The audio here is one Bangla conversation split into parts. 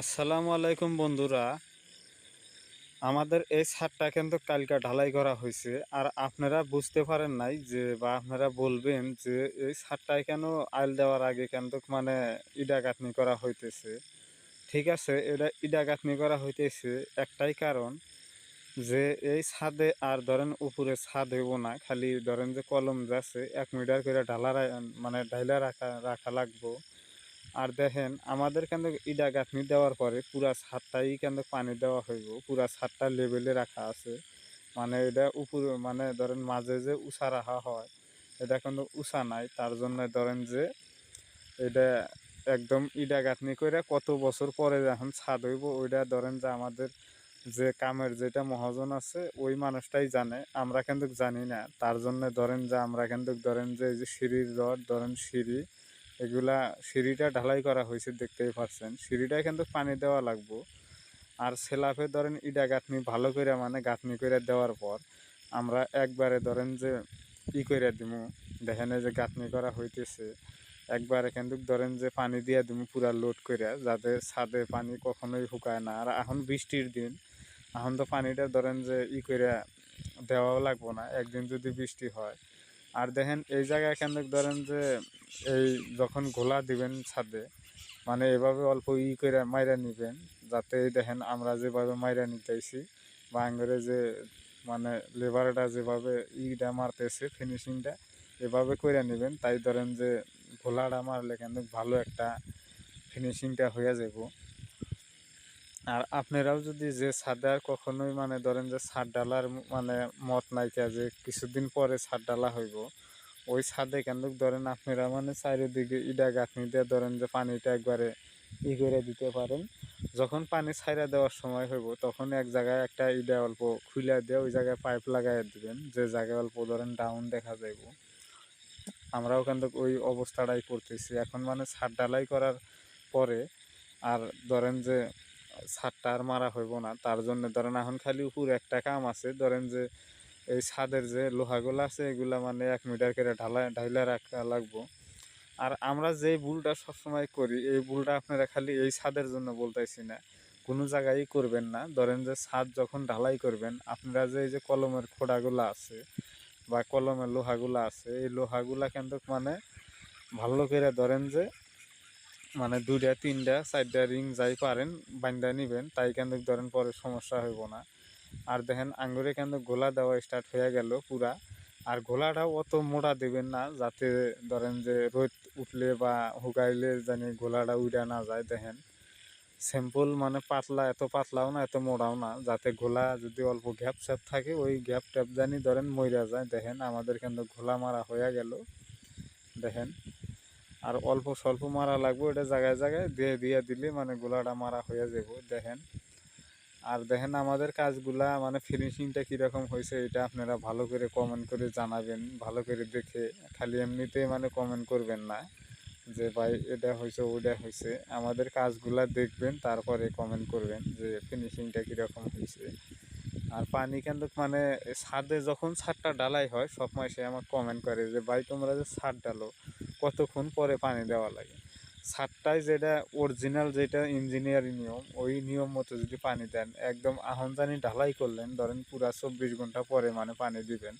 আসসালামু আলাইকুম বন্ধুরা। আমাদের এই ছাদটা কিন্তু কালকা ঢালাই করা হয়েছে। আর আপনারা বুঝতে পারেন নাই যে, বা আপনারা বলবেন যে, এই ছাদটায় কেন আইল দেওয়ার আগে কিন্তু মানে ইডা গাঁথনি করা হইতেছে। ঠিক আছে, এটা ইডা গাঁথনি করা হইতেছে একটাই কারণ যে, এই ছাদে আর ধরেন উপরে ছাদ হইব না, খালি ধরেন যে কলম যাচ্ছে এক মিটার করে ঢালা মানে ঢাইলা রাখা রাখা লাগবো। আর দেখেন, আমাদের কিন্তু ইডা গাঁথনি দেওয়ার পরে পুরা ছাদটাই কিন্তু পানি দেওয়া হইব? পুরা ছাদটা লেভেলে রাখা আছে। মানে এটা উপরে মানে ধরেন মাঝে যে উষা রাখা হয়, এটা কিন্তু উষা নাই? তার জন্য ধরেন যে এটা একদম ইডা গাঁথনি করে কত বছর পরে যখন ছাদ হইব, ওইটা ধরেন যে আমাদের যে কামের যেটা মহাজন আছে, ওই মানুষটাই জানে। আমরা কিন্তু জানি না। তার জন্য ধরেন যে আমরা কিন্তু ধরেন যে এই যে সিঁড়ির রড, ধরেন সিঁড়ি এগুলা সিঁড়িটা ঢালাই করা হয়েছে, দেখতেই পারছেন সিঁড়িটা কিন্তু পানি দেওয়া লাগবো। আর সেলাফে ধরেন ইটা গাঁথনি ভালো করে মানে গাঁথনি করে দেওয়ার পর আমরা একবারে ধরেন যে ই করে দিমু, দেখেন যে গাঁথনি করা হইতেছে। একবারে কিন্তু ধরেন যে পানি দিয়ে দিমু পুরা লোড করে যাতে ছাদে পানি কখনোই শুকায় না। আর এখন বৃষ্টির দিন, এখন তো পানিটা ধরেন যে ই করে দেওয়াও লাগবো না। একদিন যদি বৃষ্টি হয় আর দেখেন এই জায়গায় কেন ধরেন যে এই যখন ঘোলা দিবেন ছাদে মানে এভাবে অল্প ই করে মাইরা নিবেন, যাতে দেখেন আমরা যেভাবে মাইরা নিতেছি বা আঙ্গরে যে মানে লেবারটা যেভাবে ইটা মারতেছে ফিনিশিংটা এভাবে করে নেবেন। তাই ধরেন যে ঘোলাটা মারলে কেন ভালো একটা ফিনিশিংটা হয়ে যাব। আর আপনারাও যদি যে ছাদে আর কখনোই মানে ধরেন যে ছাদ ডালার মানে মত নাইকা যে কিছুদিন পরে ছাদ ডালা হইব, ওই ছাদে কিন্তু ধরেন আপনারা মানে চারিদিকে ইডা গাঁথনি দিয়ে ধরেন যে পানিটা একবারে ই করে দিতে পারেন। যখন পানি ছাইরা দেওয়ার সময় হইব, তখন এক জায়গায় একটা ইডা অল্প খুলে দিয়ে ওই জায়গায় পাইপ লাগাই দিবেন, যে জায়গায় অল্প ধরেন ডাউন দেখা যাইব। আমরাও কিন্তু ওই অবস্থাটাই করতেছি। এখন মানে ছাদ ডালাই করার পরে আর ধরেন যে ছাদটা আর মারা হইব না। তার জন্য ধরেন এখন খালি উপর একটা কাম আছে, ধরেন যে এই ছাদের যে লোহাগুলো আছে, এগুলা মানে এক মিটার করে ঢালা, ঢাইলা রাখা লাগবো। আর আমরা যে ভুলটা সবসময় করি, এই ভুলটা আপনারা খালি এই ছাদের জন্য বলতেছি না। কোনো জায়গায় করবেন না। ধরেন যে ছাদ যখন ঢালাই করবেন, আপনারা যে এই যে কলমের খোড়াগুলো আছে বা কলমের লোহাগুলো আছে, এই লোহাগুলা কিন্তু মানে ভালো করে ধরেন যে মানে দুইটা তিনটা চারটা রিং যাই পারেন বান্ধা নিবেন, তাই কিন্তু ধরেন পরে সমস্যা হইব না। আর দেখেন আঙ্গুরে কিন্তু গোলা দেওয়া স্টার্ট হয়ে গেল পুরা। আর গোলাটাও অত মোটা দেবেন না, যাতে ধরেন যে রোদ উঠলে বা হুকাইলে জানি গোলাটা উড়া না যায়, দেখেন। সিম্পল মানে পাতলা, এত পাতলাও না, এত মোড়াও না, যাতে গোলা যদি অল্প গ্যাপ স্যাপ থাকে, ওই গ্যাপ ট্যাপ জানি ধরেন মইরা যায়, দেখেন আমাদের কিন্তু ঘোলা মারা হয়ে গেল। দেখেন। আর অল্প স্বল্প মারা লাগবে, এটা জায়গায় জায়গায় দিয়ে দিয়ে দিলে মানে গোলাটা মারা হয়ে যাব, দেখেন। আর দেখেন আমাদের কাজগুলা মানে ফিনিশিংটা কীরকম হয়েছে, এটা আপনারা ভালো করে কমেন্ট করে জানাবেন, ভালো করে দেখে, খালি এমনিতে মানে কমেন্ট করবেন না, যে ভাই এটা হয়েছে ওটা হয়েছে। আমাদের কাজগুলা দেখবেন, তারপরে কমেন্ট করবেন যে ফিনিশিংটা কীরকম হয়েছে। আর পানি কিন্তু মানে ছাদে যখন ছাদটা ডালাই হয়, সব মাসে আমার কমেন্ট করে যে, ভাই, তোমরা যে ছাদ ডালো কতক্ষণ পরে পানি দেওয়া লাগে। ছাদটায় যেটা অরিজিনাল যেটা ইঞ্জিনিয়ারিং নিয়ম, ওই নিয়ম মতো যদি পানি দেন, একদম আহনজানি ঢালাই করলেন, ধরেন পুরা চব্বিশ ঘণ্টা পরে মানে পানি দিবেন।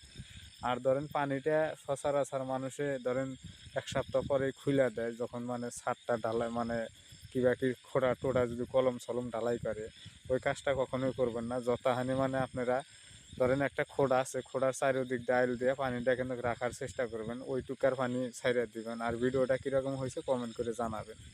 আর ধরেন পানিটা সচরাচর মানুষে ধরেন এক সপ্তাহ পরে খুলে দেয়, যখন মানে ছাদটা ঢালাই মানে কিবা কি খোড়া টোড়া যদি কলম সলম ঢালাই করে, ওই কাজটা কখনোই করবেন না। যথাহানি মানে আপনারা ধরেন একটা খোড়া আছে, খোড়ার চারিদিক ডাইল দিয়ে পানিটা কিন্তু রাখার চেষ্টা করবেন, ওইটুকার পানি ছাইড়া দিবেন। আর ভিডিওটা কীরকম হয়েছে কমেন্ট করে জানাবেন।